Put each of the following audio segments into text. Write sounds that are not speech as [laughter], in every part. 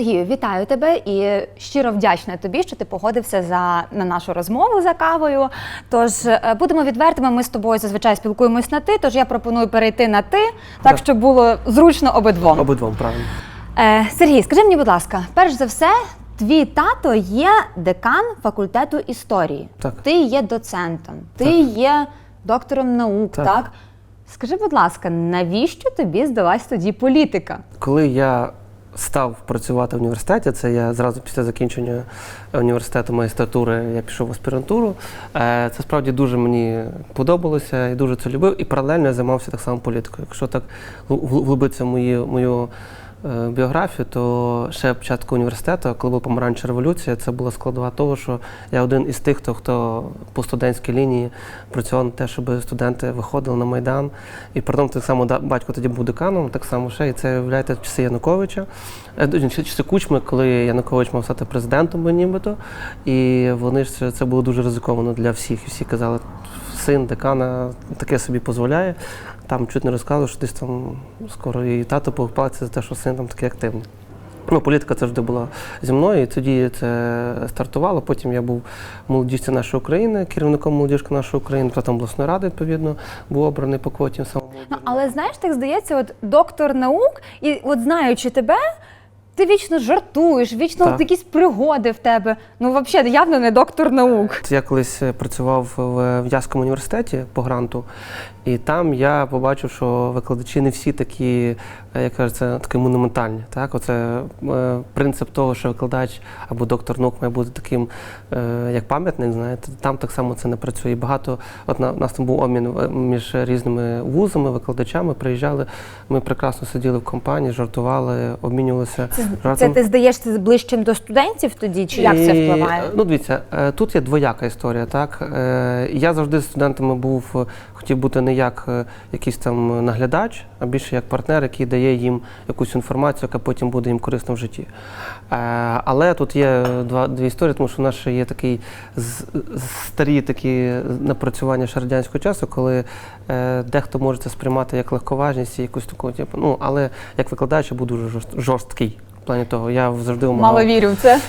Сергію, вітаю тебе і щиро вдячна тобі, що ти погодився за на нашу розмову за кавою. Тож е, будемо відвертими. Ми з тобою зазвичай спілкуємось на ти. Тож я пропоную перейти на ти, так Так. щоб було зручно обидвом. Обидвом, правильно. Е, Сергій, скажи мені, будь ласка, перш за все, твій тато є декан факультету історії. Так. Ти є доцентом, ти Так. є доктором наук. Так. Так. Скажи, будь ласка, навіщо тобі здалась тоді політика? Коли я став працювати в університеті, це я зразу після закінчення університету магістратури я пішов в аспірантуру. Е, Це справді дуже мені подобалося і дуже це любив. І паралельно я займався так само політикою. Якщо так в мою, мою е, біографію, то ще початку університету, коли була помаранча революція, це була складова того, що я один із тих, хто, хто по студентській лінії працював на те, щоб студенти виходили на Майдан. І при тому так само батько тоді був деканом, так само ще, і це виявляєте часи Януковича. Е, Часи Кучми, коли Янукович мав стати президентом би нібито. І вони ж це було дуже ризиковано для всіх. І всі казали, син декана таке собі дозволяє. Там чуть не розказував, що десь там скоро і тато похпалиться за те, що син там такий активний. Ну, політика завжди була зі мною, і тоді це стартувало. Потім я був молодіжці нашої України, керівником молодіжки нашої України, потім обласної ради, відповідно, був обраний по квоті. Ну, але знаєш, так здається, от доктор наук, і от знаючи тебе, ти вічно жартуєш, вічно Так. от якісь пригоди в тебе. Ну, взагалі, явно не доктор наук. Я колись е, працював в В'язкому університеті по гранту, і там я побачив, що викладачі не всі такі, е, як кажеться, такі монументальні. Так, оце е, принцип того, що викладач або доктор наук має бути таким, е, як пам'ятник, знаєте, там так само це не працює. І Багато, от на у нас там був обмін е, між різними вузами, викладачами. Приїжджали, ми прекрасно сиділи в компанії, жартували, обмінювалися Це, це ти здаєшся ближчим до студентів тоді, чи як це впливає? Ну, дивіться, е, тут є двояка історія. Так? Е, Я завжди з студентами був, хотів бути не як е, якийсь там наглядач, а більше як партнер, який дає їм якусь інформацію, яка потім буде їм корисна в житті. Е, Але тут є два, дві історії, тому що в нас ще є такий старі такі напрацювання ще радянського часу, коли е, дехто може це сприймати як легковажність і якусь таку, типу, ну, але як викладач я був дуже жорсткий. В плані того, я завжди вимагав. Мало вірю в це.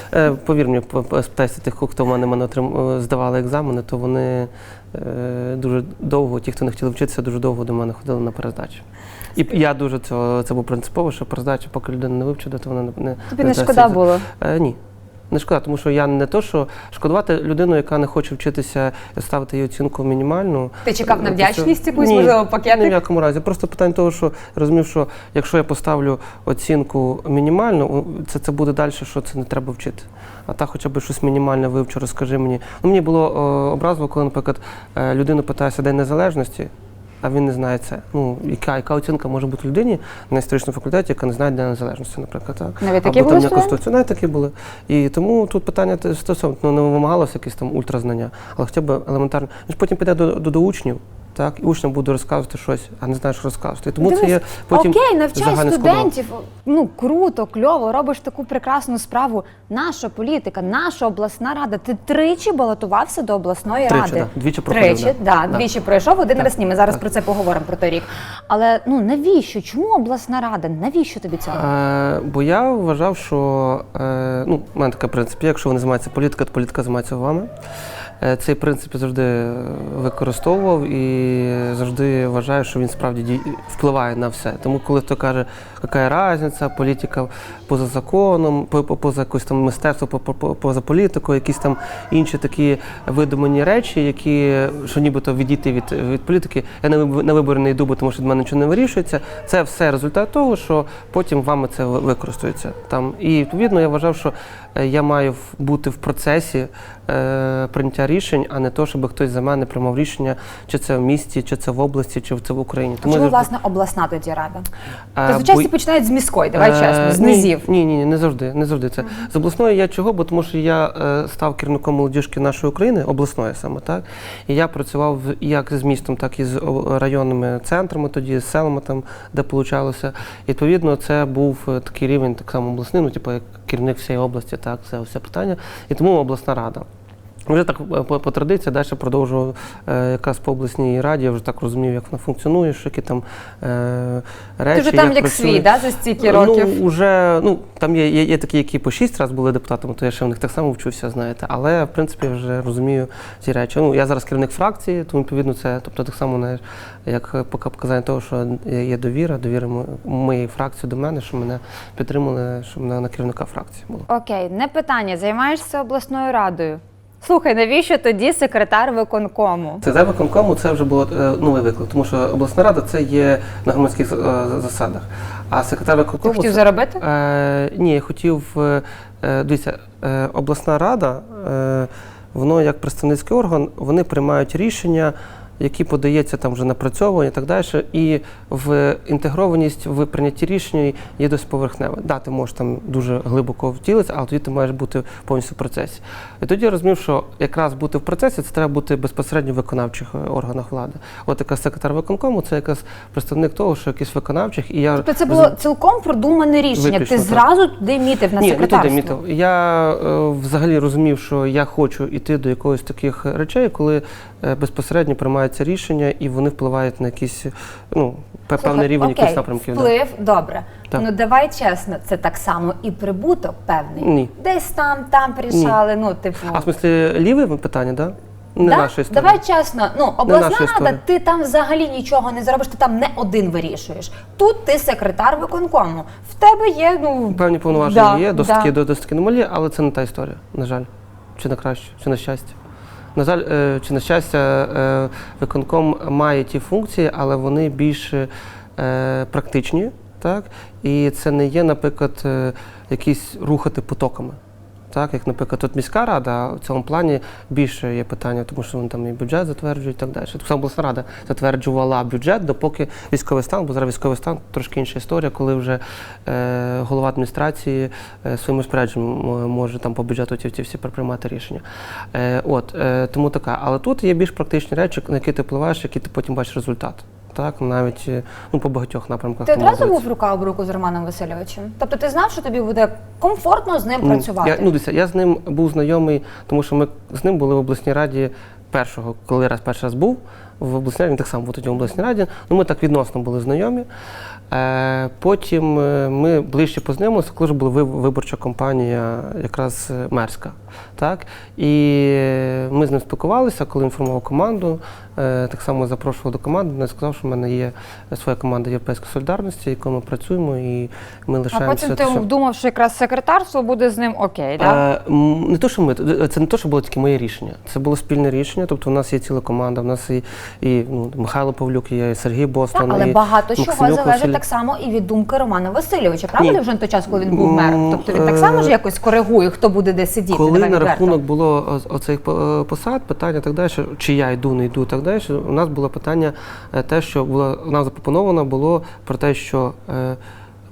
Повір мені, спитайся тих, хто в мене, мене здавали екзамени, то вони дуже довго, ті, хто не хотіли вчитися, дуже довго до мене ходили на перездачу. І я дуже цього, це був принципово, що перездача, поки людина не вивчила, то вона не, Тобі не не шкода було. Е, ні. Не шкода, тому що я не то, що шкодувати людину, яка не хоче вчитися, ставити їй оцінку мінімальну. Ти чекав на Е, вдячність якусь, Ні, можливо, Ні в пакетик? якому разі. Просто питання того, що розумів, що якщо я поставлю оцінку мінімальну, це, це буде далі, що це не треба вчити. А та хоча б щось мінімальне вивчу, розкажи мені. Ну, мені було о, образливо, коли, наприклад, е, людину питається День Незалежності, а він не знає це. Ну, яка, яка оцінка може бути людині на історичному факультеті, яка не знає День Незалежності, наприклад. Так? Навіть такі Або були там студенти? якось Конституцію. Навіть такі були. І тому тут питання стосовно ну, не вимагалося якісь там ультразнання, але хоча б елементарно. Він ж потім піде до, до, до учнів, так, і учням буде розказувати щось, а не знає, що розказувати. Тому це є потім Окей, навчай загальна складова. студентів. Ну круто, кльово, робиш таку прекрасну справу. Наша політика, наша обласна рада. Ти тричі балотувався до обласної Тричі, ради. да. Двічі проходив, Тричі, да. да, Да. двічі пройшов, один Так. раз ні. Ми зараз Так. про це поговоримо про той рік. Але ну навіщо? Чому обласна рада? Навіщо тобі цього? Е, бо я вважав, що е, ну, в мене такий принцип, якщо вони займаються політикою, то політика займається вами. Е, Цей принцип завжди е, використовував і завжди вважаю, що він справді впливає на все. Тому коли хто каже, яка різниця, політика поза законом, по- по- поза якось там мистецтво, по- по- по- поза політикою, якісь там інші такі видумані речі, які що нібито відійти від, від політики. Я на виб- на вибори не йду, бо тому що від мене нічого не вирішується. Це все результат того, що потім вами це ви- використовується там. І відповідно я вважав, що я маю бути в процесі е, прийняття рішень, а не то, щоб хтось за мене приймав рішення, чи це в місті, чи це в області, чи це в Україні. Чому я завжди- власне обласна тоді рада? Е, Та бо- починають з міської, давай Е, чесно, з низів. Ні, ні, ні, не завжди. Не завжди це. З обласної я чого? Бо тому що я е, став керівником молодіжки нашої України, обласної саме так. І я працював як з містом, так і з районними центрами, тоді з селами там, де получалося. І, відповідно, це був е, такий рівень, так само обласний, ну, типу, як керівник всієї області, так, це все питання. І тому обласна рада. Вже так е, по, по традиції далі продовжував е, якраз по обласній раді, я вже так розумів, як вона функціонує, що які там е, речі. Ти вже там як працює. свій, да, за стільки років. Ну, уже, ну, там є, є, є такі, які по шість разів були депутатами, то я ще в них так само вчуся, знаєте. Але, в принципі, я вже розумію ці речі. Ну, я зараз керівник фракції, тому відповідно це, тобто так само, знаєш, як поки показання того, що є довіра, довіра моєї фракції до мене, що мене підтримали, що мене на керівника фракції було. Окей, не питання. Займаєшся обласною радою. Слухай, навіщо тоді секретар виконкому? Це виконкому це вже було е, новий виклик, тому що обласна рада це є на громадських е, засадах. А секретар Ти виконкому хотів це- заробити? Е, ні, я хотів. е, е, Дивіться, е, обласна рада, е, воно як представницький орган, вони приймають рішення, які подається там вже напрацьовування і так далі. І в інтегрованість в прийнятті рішень є досить поверхнева. Да, ти можеш там дуже глибоко втілитися, але тоді ти маєш бути повністю в процесі. І тоді я розумів, що якраз бути в процесі це треба бути безпосередньо в виконавчих е, органах влади. От якраз секретар виконкому це якраз представник того, що якийсь виконавчих, і я Тобто це було цілком продумане рішення. Виключно, Ти так. зразу туди мітив на ні, не туди мітив. Я е, взагалі розумів, що я хочу йти до якогось таких речей, коли безпосередньо приймаються рішення і вони впливають на якийсь ну, певний рівень окей, якихось напрямків. да. Вплив, добре. Так. Ну давай чесно, це так само і прибуток певний. Ні. Десь там, там порішали, ну, типу. А в смислі ліве питання. Да? Не Да? наша історія. Давай чесно, ну обласна рада, ти там взагалі нічого не зробиш, ти там не один вирішуєш. Тут ти секретар виконкому. В тебе є, ну Певні повноваження Да, є, досить да. до- досить немалі, але це не та історія, на жаль. Чи на краще, чи на щастя. На жаль, е, чи на щастя, е, виконком має ті функції, але вони більш е, практичні, так? І це не є, наприклад, якісь рухати потоками. Так, як, наприклад, тут міська рада в цьому плані більше є питання, тому що вони там і бюджет затверджують і так далі. Само обласна рада затверджувала бюджет, допоки військовий стан, бо зараз військовий стан трошки інша історія, коли вже е, голова адміністрації е, своїм розпорядженням м- може там по бюджету ті, ті всі приймати рішення. Е, от, е, тому така. Але тут є більш практичні речі, на які ти впливаєш, які ти потім бачиш результат. Так, навіть е, ну, по багатьох напрямках. ти одразу був рука об руку з Романом Васильовичем. Тобто ти знав, що тобі буде комфортно з ним Ну, працювати. Я, ну, дивіться, я з ним був знайомий, тому що ми з ним були в обласній раді першого, коли раз перший раз був в обласній раді, він так само був тоді в обласній раді. Ну, ми так відносно були знайомі. Е, потім е, ми ближче познайомилися, коли вже була виборча кампанія, якраз е, мерська. Так? І ми з ним спілкувалися, коли інформував команду. Е, так само запрошував до команди. Він сказав, що в мене є своя команда Європейської солідарності, якою ми працюємо, і ми а потім ти думав, що якраз секретарство буде з ним окей, так? Е, м, Не то, що ми, це не то, що було тільки моє рішення. Це було спільне рішення. Тобто, у нас є ціла команда, у нас і, і ну, Михайло Павлюк є, і Сергій Бостон. Так, але і багато чого залежить Василь. так само і від думки Романа Васильовича. Правда, Ні. вже на той час, коли він був мером? Тобто він так само е, ж якось коригує, хто буде де сидіти. Коли на. Рахунок було о- оцих по- посад, питання так далі, чи я йду, не йду, так далі. У нас було питання е, те, що було нам запропоновано було про те, що е,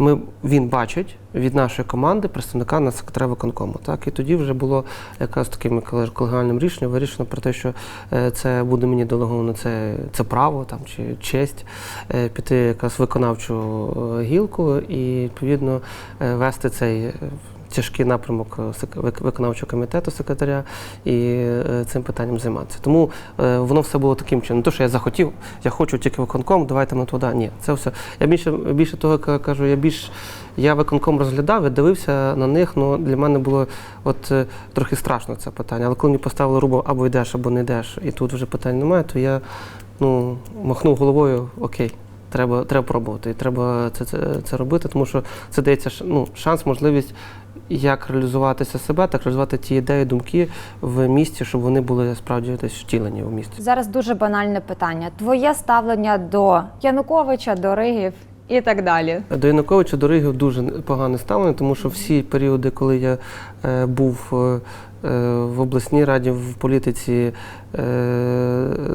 ми він бачить від нашої команди представника на секретаря виконкому. Так і тоді вже було якраз таким колег- колегіальним рішенням вирішено про те, що е, це буде мені делеговано це, це право там чи честь е, піти якраз виконавчу е, гілку і відповідно е, вести цей. Тяжкий напрямок е, виконавчого комітету секретаря і е, цим питанням займатися. Тому е, воно все було таким чином. Не то, що я захотів, я хочу тільки виконком, давайте на туди. Ні, це все. Я більше більше того ка- кажу, я більш я виконком розглядав і дивився на них. Ну для мене було от трохи страшно це питання. Але коли мені поставили рубо або йдеш, або не йдеш, і тут вже питань немає, то я ну махнув головою, окей. Треба, треба пробувати, і треба це, це, це робити, тому що це дається ну, шанс, можливість як реалізуватися себе, так реалізувати ті ідеї, думки в місті, щоб вони були справді десь втілені в місті. Зараз дуже банальне питання. Твоє ставлення до Януковича, до Ригів і так далі. До Януковича до Ригів дуже погане ставлення, тому що всі періоди, коли я е, був е, е, в обласній раді в політиці е,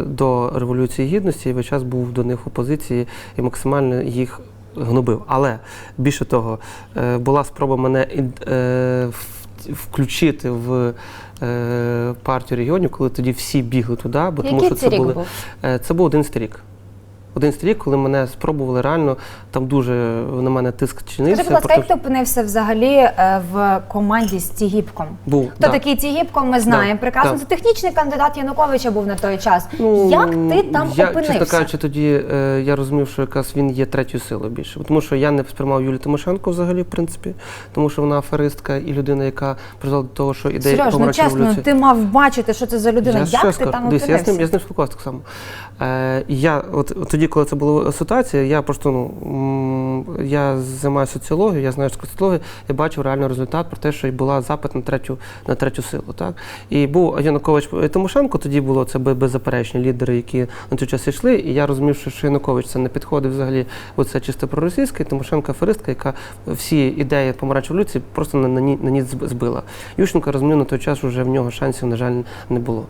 до Революції Гідності, я весь час був до них в опозиції і максимально їх гнобив. Але більше того, е, була спроба мене е, включити в е, партію регіонів, коли тоді всі бігли туди, бо тому Який що це це рік були був? Це був 11 рік. 11 рік, коли мене спробували реально, там дуже на мене тиск чинився. Скажи, будь ласка, як ти опинився взагалі е, в команді з Тігіпком? Був, Хто да. такий Тігіпко, ми знаємо. Да, Прекрасно, да. це технічний кандидат Януковича був на той час. Ну, як ти там я, опинився? Чесно кажучи, тоді е, я розумів, що якраз він є третьою силою більше. Тому що я не сприймав Юлію Тимошенко взагалі, в принципі, тому що вона аферистка і людина, яка призвела до того, що ідея Сереж, ну чесно, революції. ти мав бачити, що це за людина. Я як ти скажу? там Дивись, я з опинився? ним, я з ним спілкувався так само. Е, я, от, от тоді, коли це була ситуація, я просто ну, я займаюся соціологією, я знаю таке я бачив реально результат про те, що і була запит на третю, на третю силу. Так? І був Янукович і Тимошенко, тоді було це беззаперечні лідери, які на той час йшли. І я розумів, що, Янукович це не підходить взагалі, бо це чисто проросійське, Тимошенко аферистка, яка всі ідеї помаранчевої революції просто на, на, на ніц збила. Ющенко розумів, на той час вже в нього шансів, на жаль, не було.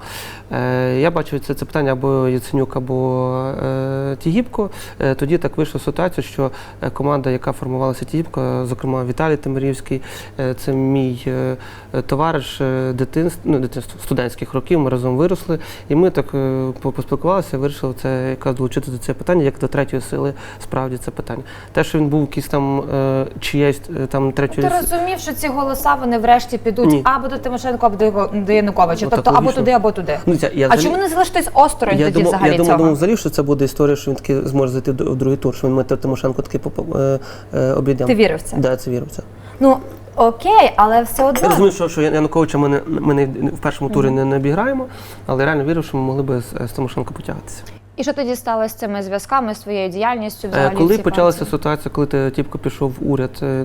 Е, я бачив це, це питання або Яценюк, або е, Тігіпко. Е, тоді так вийшла ситуація, що е, команда, яка формувалася Тігіпко, зокрема Віталій Тимирівський, е, це мій е, е, товариш е, дитинств, ну, дитинства, студентських років. Ми разом виросли, і ми так е, по- поспілкувалися, вирішили це якраз долучити до цього питання, як до третьої сили справді це питання. Те, що він був якийсь там е, чиєсь е, там третьої Ти розумів, що ці голоса вони врешті підуть Ні. або до Тимошенко, або до, Януковича. Ну, тобто так або туди, або туди. Ну, ця- я а взагалі- чому не залишитись осторонь Я тоді думав, взагалі я думав, цього? думав взагалі, що це буде історія, що він таки зможе зайти в другий тур, що він Дмитро Тимошенко таки е, е, обійде. Ти вірив в це? Да, це вірив в це. Ну окей, але все Я одно. розумію, що, що Януковича ми, не, ми не в першому турі не, не обіграємо, але реально вірив, що ми могли би з, з Тимошенко потягатися. І що тоді сталося з цими зв'язками, з твоєю діяльністю? Е, Взагалі Коли почалася панці? ситуація, коли ти тіпко пішов в уряд е,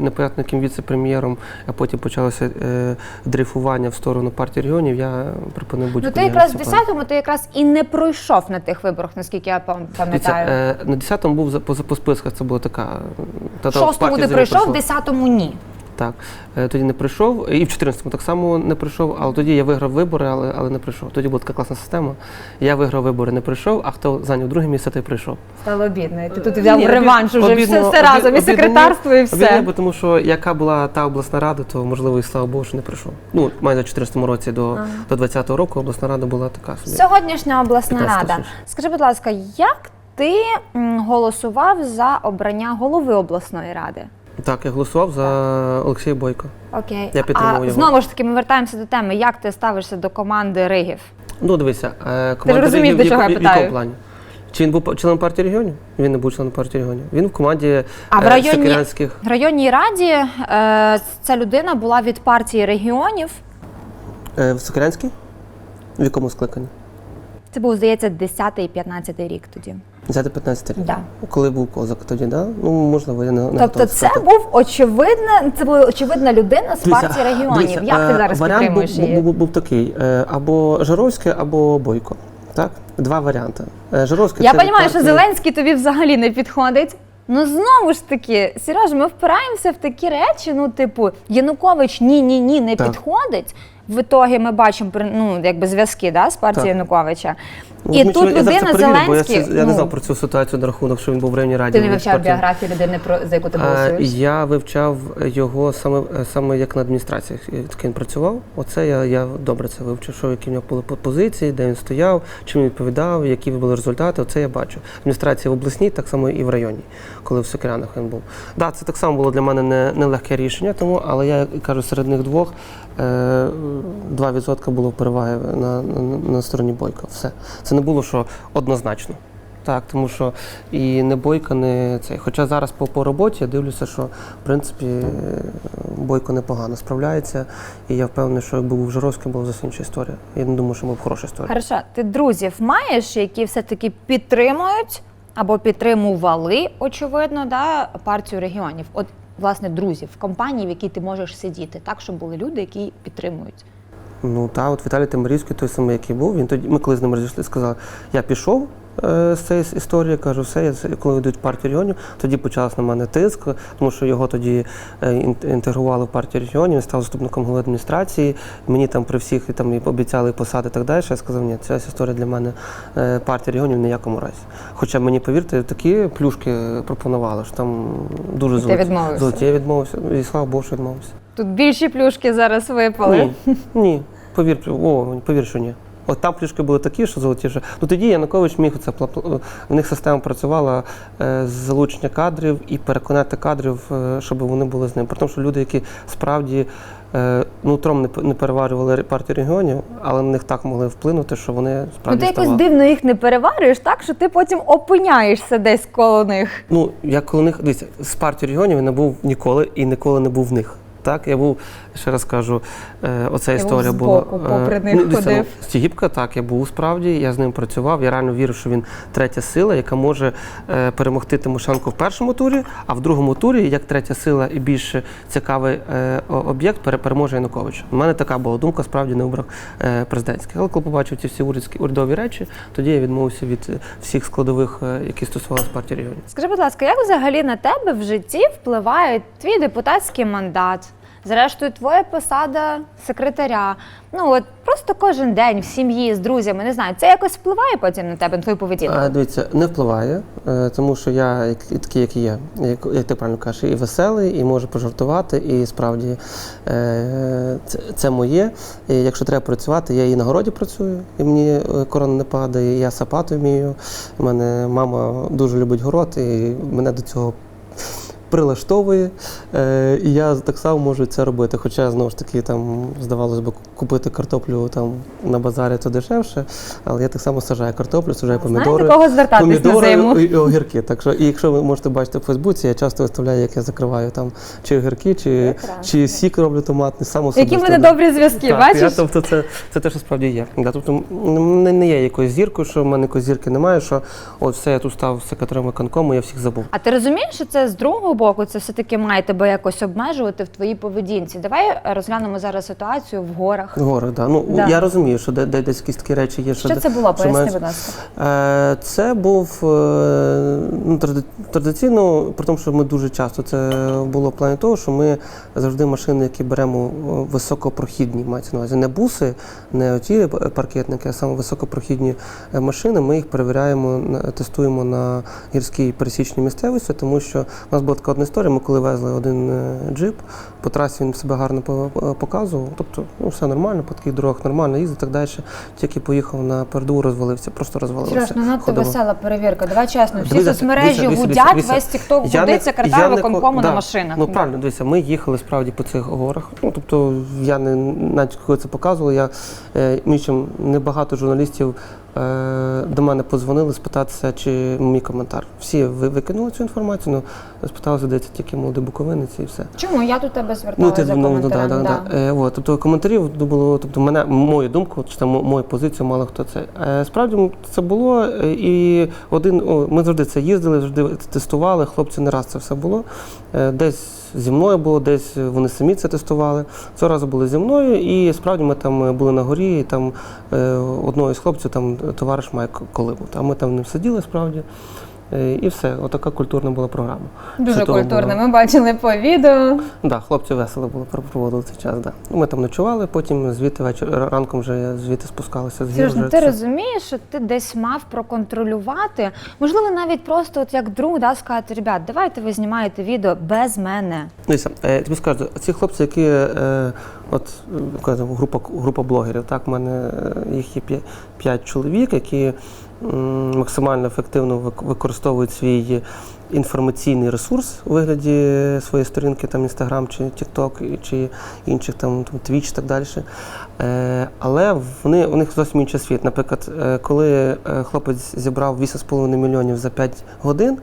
віце-прем'єром, а потім почалося е, дрейфування в сторону партії регіонів, я припинив Ну будь-яку ти якраз в 10-му ти якраз і не пройшов на тих виборах, наскільки я пам'ятаю. е, на 10-му був по, по списках, це була така. та- В та шостому ти взагалі пройшов, в 10-му ні. Так, Е, тоді не прийшов. І в 14-му так само не прийшов, але тоді я виграв вибори, але, але не прийшов. Тоді була така класна система. Я виграв вибори, не прийшов, а хто зайняв друге місце, той прийшов. Стало обідно. і Ти тут взяв Ні, реванш обідно- все, все обід- разом, і секретарство, і Обідно, все. бо тому що яка була та обласна рада, то можливо і слава Богу, що не прийшов. Ну, майже в 14-му році до, до 20-го року обласна рада була така собі. Сьогоднішня обласна рада. Скажи, будь ласка, як ти голосував за обрання голови обласної ради? Так, я голосував за Олексія Бойко. Окей. Я підтримую а його. знову ж таки, ми вертаємося до теми. Як ти ставишся до команди Ригів? Ну, дивися, е, команда розумієш, Ригів до чого я яку- в якому плані? Чи він був членом партії регіонів? Він не був членом партії регіонів. Він в команді А в е, Сокирянських. в районній раді е, ця людина була від партії регіонів. Е, в Сокирянській? В якому скликанні? Це був, здається, 10 і 15 рік тоді. 10-15 рік. Да. Коли був козак тоді, да? Ну, можливо, я не, Тобто, готовий це сказати. був очевидна, це була очевидна людина з Дивіться, партії регіонів. дивіться, Як ти е, зараз варіант підтримуєш був, її? був, був такий: е, або Жаровське, або Бойко. Так? Два варіанти. Е, Жаровське Я це розумію, що Зеленський тобі взагалі не підходить. Ну знову ж таки, Сереж, ми впираємося в такі речі. Ну, типу, Янукович ні, ні, ні, не Так. підходить. В ітогі ми бачимо ну, якби зв'язки да, з партією. Януковича. І тут я людина бо я, це- я не ну, знав про цю ситуацію на рахунок, що він був в районній раді. Ти не вивчав біографію людини, про за яку ти Е, голосуєш? Я вивчав його саме, саме як на адміністрації, як він працював. Оце я, я добре це вивчив, що які в нього були по- позиції, де він стояв, чим він відповідав, які були результати. Оце я бачу. Адміністрація в обласній, так само і в районі, коли в Сокирянах він був. Да, це так само було для мене не- нелегке рішення, тому, але я кажу, серед них двох е, 2% було переваги на, на, на стороні Бойка. Все. Це не було що однозначно. Так, тому що і не Бойко, не цей. Хоча зараз по, по роботі я дивлюся, що в принципі Бойко непогано справляється. І я впевнений, що якби був Жировський, була зовсім інша історія. Я не думаю, що була хороша історія. Хорошо, ти друзів маєш, які все-таки підтримують або підтримували, очевидно, да, партію регіонів. От, власне, друзів, компанії, в якій ти можеш сидіти, так, щоб були люди, які підтримують. Ну та от Віталій Тимирівський, той самий, який був. Він тоді, ми коли з ним розійшли, сказав, я пішов. е, З цієї історії кажу, все, я коли йдуть партію регіонів, тоді почався на мене тиск, тому що його тоді е, інтегрували в партію регіонів, він став заступником голови адміністрації. Мені там при всіх і там і обіцяли посади і так далі. Я сказав, ні, ця історія для мене е, партія регіонів в ніякому разі. Хоча мені, повірте, такі плюшки пропонували, що там дуже золоті. Я відмовився, і слава Богу, що відмовився. Тут більші плюшки зараз випали. Ні, ні, повір, о, повір, що ні. От там плюшки були такі, що золоті. Що... Ну тоді Янукович міг це в них система працювала е, з залучення кадрів і переконати кадрів, е, щоб вони були з ним. При тому, що люди, які справді е, нутром не, переварювали партію регіонів, але на них так могли вплинути, що вони Ну справді ти якось дивно їх не переварюєш, так що ти потім опиняєшся десь коло них. Ну, я коли них дивіться, з партії регіонів я не був ніколи і ніколи не був в них. Так, я був, ще раз кажу, е, оця Ти був історія була. попри них дивіться, ходив. Ну, Стігіпка, так, я був справді, я з ним працював. Я реально вірю, що він третя сила, яка може е, перемогти Тимошенко в першому турі, а в другому турі, як третя сила і більш цікавий е, об'єкт, пере- переможе Януковича. У мене така була думка, справді на виборах е, президентських. Але коли побачив ці всі урядські урядові речі, тоді я відмовився від е, всіх складових, е, які стосувалися партії регіонів. Скажи, будь ласка, як взагалі на тебе в житті впливає твій депутатський мандат? Зрештою, твоя посада секретаря. Ну от просто кожен день в сім'ї з друзями, не знаю, це якось впливає потім на тебе, на твою поведінку? А, дивіться, не впливає, е, тому що я як, такий, як є, як, як ти правильно кажеш, і веселий, і можу пожартувати, і справді е, це, це моє. І якщо треба працювати, я і на городі працюю, і мені е, корона не падає, я сапати вмію. У мене мама дуже любить город, і мене до цього. Прилаштовує, е, і я так само можу це робити. Хоча знову ж таки там здавалось би купити картоплю там на базарі то дешевше, але я так само саджаю картоплю, Знаєте, помідори кого на помідори зиму? і, і огірки. Так що, і якщо ви можете бачити в Фейсбуці, я часто виставляю, як я закриваю там чи огірки, чи, чи сік роблю томатний, сам Які в мене добрі зв'язки, бачиш? Я, тобто це, це те, що справді є. Да, тобто не, не є якоюсь зіркою, що в мене якоїсь зірки немає, що от все, я тут став секретарем виконкому, я всіх забув. А ти розумієш, що це з другого боку, це все-таки має тебе якось обмежувати в твоїй поведінці? Давай розглянемо зараз ситуацію в горах. В горах, да. Ну Да. я розумію, що де, де десь якісь такі речі є. Що де- це було? Поясни, будь ласка. Е, Це був е, ну, традиційно, при тому, що ми дуже часто це було в плані того, що ми завжди машини, які беремо високопрохідні, мається на увазі не буси, не оті паркетники, а саме високопрохідні е, машини. Ми їх перевіряємо, тестуємо на гірській пересічній місцевості, тому що у нас була така одна історія. Ми коли везли один е, джип, по трасі він себе гарно по- показував. Тобто, ну все нормально, по таких дорогах нормально їздить так далі. Тільки поїхав на передову, розвалився, просто розвалився. Сереж, ну надто весела перевірка. Давай чесно, всі Дивіться, соцмережі дивіться, гудять, дивіться. весь тікток гудить, секретар виконкому ко- на машинах. Ну правильно, дивіться, ми їхали справді по цих горах. Ну тобто я не навіть коли це показував, я е, між чим небагато журналістів е, до мене подзвонили спитатися, чи мій коментар. Всі викинули цю інформацію, ну спиталися, здається, тільки молодий буковинець і все. Чому я до тебе зверталася за ну, коментарем? да, да, да. Е, от, тобто коментарів було, тобто мене, мою думку, чи там мою позицію, мало хто це. Е, справді це було, е, і один, о, ми завжди це їздили, завжди тестували, хлопці не раз це все було. Е, десь зі мною було, десь вони самі це тестували. Цього разу були зі мною, і справді ми там були на горі, і там е, одного із хлопців там товариш Майк Колибу. Там ми там ним сиділи справді. Е, І все, отака культурна була програма. Дуже Чудово культурно. було. Ми бачили по відео. Да, хлопці весело було про- проводили цей час. Да. Ну, Ми там ночували, потім звідти вечір ранком вже звідти спускалися з гір. Сереж, ну ти все. розумієш, що ти десь мав проконтролювати. Можливо, навіть просто от як друг да, сказати, ребят, давайте ви знімаєте відео без мене. Дивіться, е, тобі скажу, ці хлопці, які е, от е, там група група блогерів, так, в мене е, їх є п'я- п'ять чоловік, які максимально ефективно використовують свій інформаційний ресурс у вигляді своєї сторінки, там Instagram чи TikTok, чи інших там, Twitch і так далі. Е, але вони, у них зовсім інший світ. Наприклад, е, коли е, хлопець зібрав 8,5 мільйонів за 5 годин,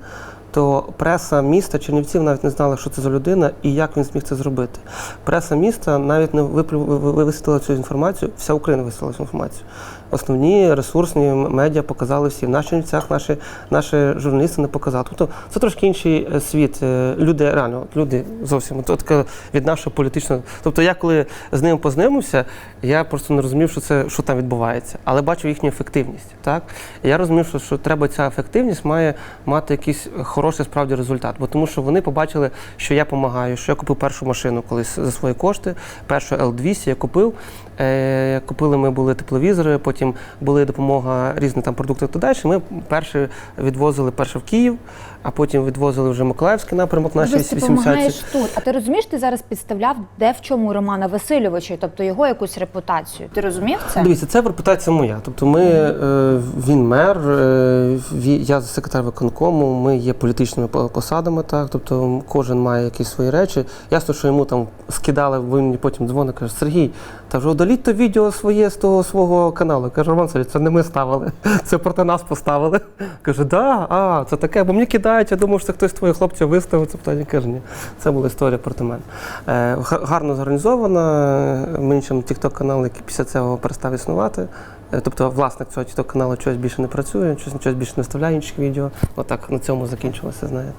то преса міста Чернівців навіть не знала, що це за людина і як він зміг це зробити. Преса міста навіть не висвітлила цю інформацію, вся Україна висвітлила цю інформацію. Основні ресурсні медіа показали всі. В наших Чернівцях наші, наші журналісти не показали. Тобто це трошки інший е, світ. Е, Люди реально, люди зовсім така від нашого політичного. Тобто, я коли з ним познайомився, я просто не розумів, що це що там відбувається, але бачив їхню ефективність. Так я розумів, що, що треба ця ефективність має мати якийсь хороший справді результат. Бо тому, що вони побачили, що я допомагаю, що я купив першу машину колись за свої кошти. Першу L200 я купив. Е, купили ми були тепловізори, потім потім була допомога різних там продуктів та далі. Ми перше відвозили перше в Київ, а потім відвозили вже Миколаївський напрямок, наші Тобто ти 80 тут. А ти розумієш, ти зараз підставляв де в чому Романа Васильовича, тобто його якусь репутацію. Ти розумів це? Дивіться, це репутація моя. Тобто, ми е, він мер, е, я секретар виконкому, ми є політичними посадами. Так, тобто кожен має якісь свої речі. Ясно, що йому там скидали, він мені потім дзвонить, каже, Сергій, вже удаліть то відео своє з того свого каналу. Каже, Роман Сергійович, це не ми ставили, [laughs] це проти нас поставили. Каже, да, а, це таке, бо мені кидають, я думав, що хтось з твоїх виставив це питання. Каже, ні, це була історія проти мене. Е, гарно зорганізована. Ми чим тікток канал, який після цього перестав існувати. Е, Тобто власник цього тікток каналу чогось більше не працює, щось чогось більше не вставляє інших відео. Отак на цьому закінчилося, знаєте.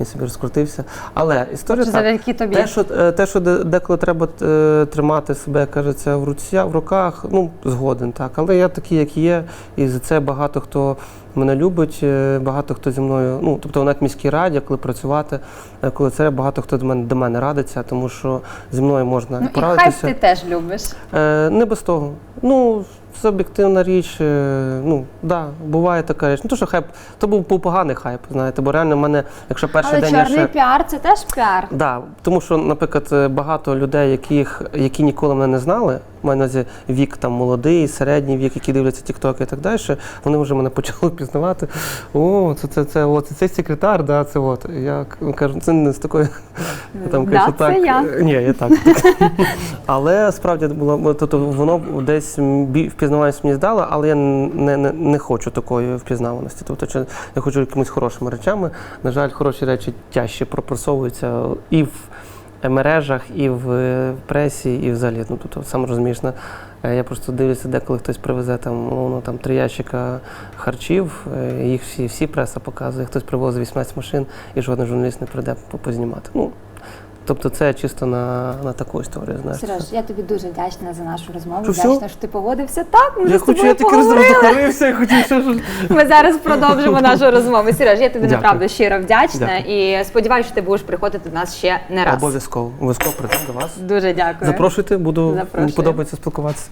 Він собі розкрутився. Але історія Чи так. тобі? Те, що, е, те, що деколи треба е, тримати себе, кажеться, в руця, в руках, ну, згоден, так. Але я такий, як є, і за це багато хто мене любить, багато хто зі мною, ну, тобто навіть в міській раді, коли працювати, коли це багато хто до мене, до мене радиться, тому що зі мною можна Ну і хайп ти теж любиш. Не без того. Ну, це об'єктивна річ. е, Ну, да, буває така річ. Ну, то, що хайп, то був, поганий хайп, знаєте, бо реально в мене, якщо перший Але день я чорний ще. піар це теж піар. Да, тому що, наприклад, е, багато людей, яких, які ніколи мене не знали, маю на увазі вік там молодий, середній вік, які дивляться TikTok і так далі, вони вже мене почали [laughs] пізнавати. О, це, це, це, от, це секретар, да, це от. Я кажу, це не з такою. [laughs] Там, Да, кажу, це так. я. Ні, я так. [laughs] Але справді було, тобто воно десь бі- впізнаваність мені здало, але я не, не, не хочу такої впізнаваності. Тобто, я хочу якимись хорошими речами. На жаль, хороші речі тяжче пропресовуються і в мережах, і в е, пресі, і взагалі. Ну, тобто, сам розумієш, е, я просто дивлюся, де коли хтось привезе там, умовно, там три ящика харчів, е, їх всі, всі преса показує, хтось привозить 18 машин і жоден журналіст не прийде по- познімати. Ну, тобто це чисто на, на таку історію. Знаєш. Сереж, я тобі дуже вдячна за нашу розмову. Що, вдячна, що ти поводився так. Ми Я з хочу, тобою я поговорили. роздухарився, я хотів ще. Ми зараз продовжимо [laughs] нашу розмову. Сереж, я тобі направду щиро вдячна Дякую. і сподіваюся, що ти будеш приходити до нас ще не раз. Обов'язково. Обов'язково прийдемо до вас. Дуже дякую. Запрошуйте, буду Запрошую. подобається спілкуватися.